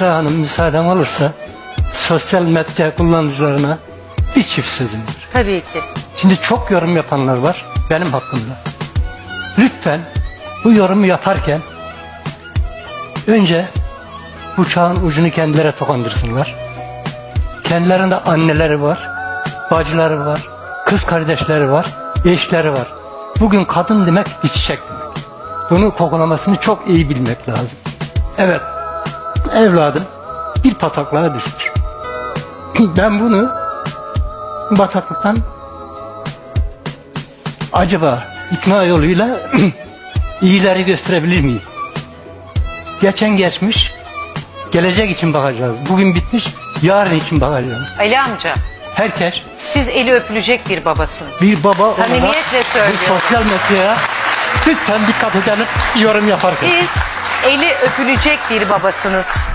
Esra Hanım müsaaden olursa sosyal medya kullanıcılarına bir çift sözüm var. Tabii ki. Şimdi çok yorum yapanlar var benim hakkımda. Lütfen bu yorumu yaparken önce bıçağın ucunu kendilerine tokandırsınlar. Kendilerinde anneleri var, bacıları var, kız kardeşleri var, eşleri var. Bugün kadın demek bir çiçek demek. Bunu kokulamasını çok iyi bilmek lazım. Evet, evladım bir bataklığa düşmüş. Ben bunu bataklıktan acaba ikna yoluyla iyileri gösterebilir miyim? Geçen geçmiş, gelecek için bakacağız. Bugün bitmiş, yarın için bakacağız. Ali amca Herkes siz eli öpülecek bir babasınız. bir baba olarak Samimiyetle bu söylüyorum. sosyal medyaya lütfen dikkat edelim yorum yaparken. Siz eli öpülecek bir babasınız.